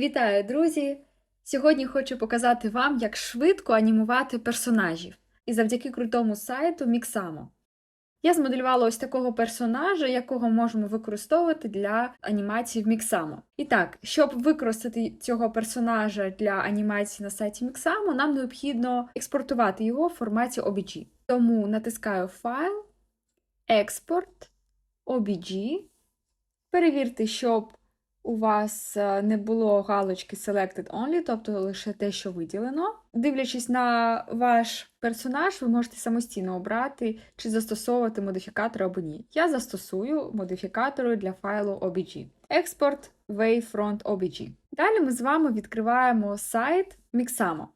Вітаю, друзі! Сьогодні хочу показати вам, як швидко анімувати персонажів. І завдяки крутому сайту Mixamo. Я змоделювала ось такого персонажа, якого можемо використовувати для анімації в Mixamo. І так, щоб використати цього персонажа для анімації на сайті Mixamo, нам необхідно експортувати його в форматі OBG. Тому натискаю Файл, Експорт, OBG. Перевірте, щоб у вас е, не було галочки Selected Only, тобто лише те, що виділено. Дивлячись на ваш персонаж, ви можете самостійно обрати, чи застосовувати модифікатори або ні. Я застосую модифікатори для файлу OBG. Export Wavefront OBG. Далі ми з вами відкриваємо сайт Mixamo.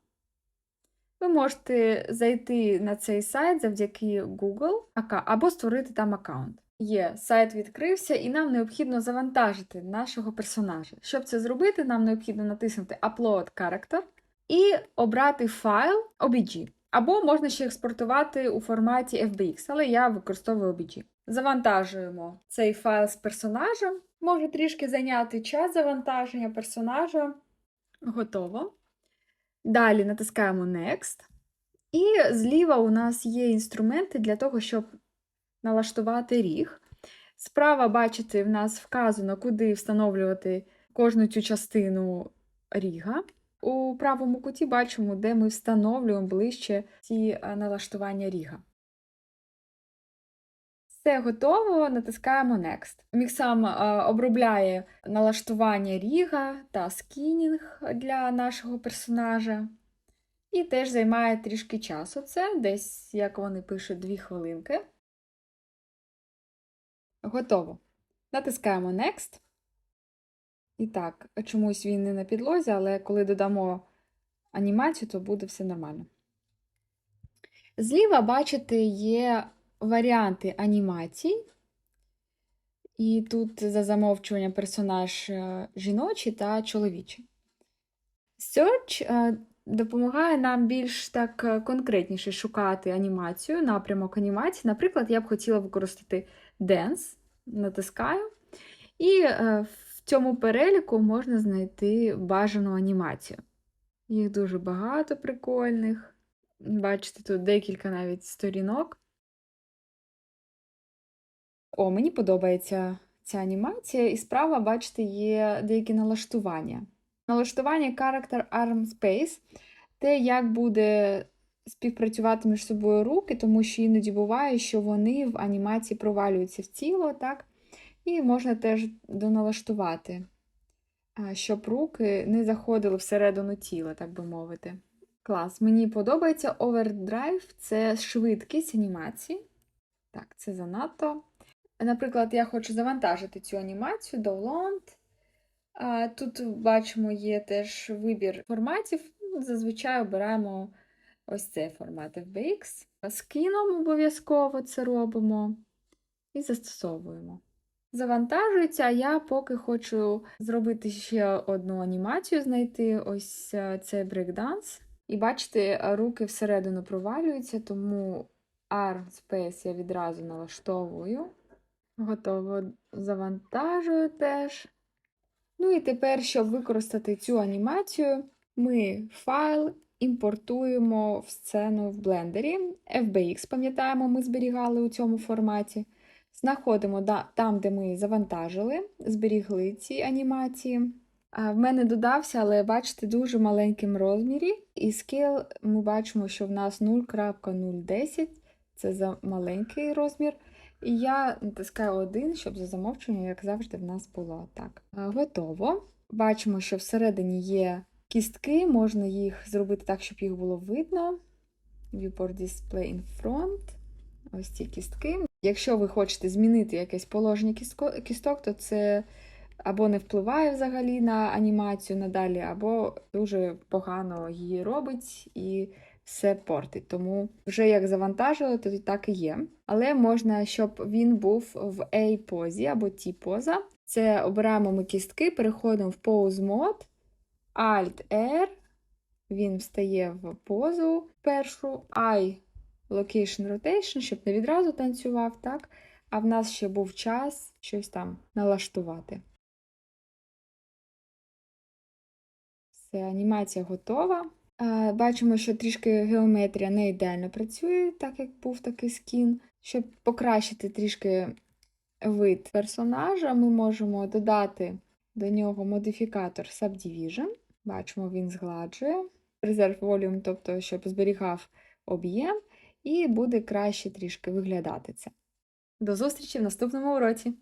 Ви можете зайти на цей сайт завдяки Google або створити там аккаунт. Є, сайт відкрився, і нам необхідно завантажити нашого персонажа. Щоб це зробити, нам необхідно натиснути Upload Character і обрати файл OBG. Або можна ще експортувати у форматі FBX, але я використовую OBG. Завантажуємо цей файл з персонажем. Може трішки зайняти час завантаження персонажа. Готово. Далі натискаємо Next. І зліва у нас є інструменти для того, щоб налаштувати ріг. Справа, бачите, в нас вказано, куди встановлювати кожну цю частину ріга. У правому куті бачимо, де ми встановлюємо ближче ці налаштування ріга. Все готово, натискаємо Next. Міксам обробляє налаштування ріга та скінінг для нашого персонажа. І теж займає трішки часу. Це десь, як вони пишуть, 2 хвилинки. Готово. Натискаємо Next. І так, чомусь він не на підлозі, але коли додамо анімацію, то буде все нормально. Зліва, бачите, є варіанти анімацій. І тут за замовчуванням персонаж е, жіночий та чоловічий. Search е, допомагає нам більш так е, конкретніше шукати анімацію, напрямок анімації. Наприклад, я б хотіла використати Dance, натискаю, і е, в цьому переліку можна знайти бажану анімацію. Їх дуже багато прикольних. Бачите, тут декілька навіть сторінок. О, мені подобається ця анімація, і справа, бачите, є деякі налаштування. Налаштування Character Arm Space те, як буде співпрацювати між собою руки, тому що іноді буває, що вони в анімації провалюються в тіло, так? І можна теж доналаштувати, щоб руки не заходили всередину тіла, так би мовити. Клас, мені подобається Overdrive це швидкість анімації. Так, це занадто. Наприклад, я хочу завантажити цю анімацію Download. Тут бачимо, є теж вибір форматів. Зазвичай обираємо ось цей формат FBX. З кіном обов'язково це робимо і застосовуємо. Завантажується, я поки хочу зробити ще одну анімацію, знайти ось е, цей брейкданс. І бачите, руки всередину провалюються, тому Arm Space я відразу налаштовую. Готово завантажую теж. Ну і тепер, щоб використати цю анімацію, ми файл імпортуємо в сцену в блендері. FBX, пам'ятаємо, ми зберігали у цьому форматі. Знаходимо там, де ми завантажили, зберігли ці анімації. В мене додався, але бачите, дуже маленьким розмірі. І scale ми бачимо, що в нас 0.010 це за маленький розмір. І я натискаю один, щоб за замовчуванням, як завжди, в нас було так. Готово. Бачимо, що всередині є кістки, можна їх зробити так, щоб їх було видно. Viewport Display in front. Ось ці кістки. Якщо ви хочете змінити якесь положення кісток, то це або не впливає взагалі на анімацію надалі, або дуже погано її робить і все портить. Тому вже як завантажили, то так і є. Але можна, щоб він був в A-позі або T-поза. Це обираємо ми кістки, переходимо в Pose Mode, Alt-R, він встає в позу першу, I Location Rotation, щоб не відразу танцював, так? А в нас ще був час щось там налаштувати. Все, анімація готова. Бачимо, що трішки геометрія не ідеально працює, так як був такий скін. Щоб покращити трішки вид персонажа, ми можемо додати до нього модифікатор Subdivision. Бачимо, він згладжує. Резерв волюм, тобто, щоб зберігав об'єм, і буде краще трішки виглядати це. До зустрічі в наступному уроці!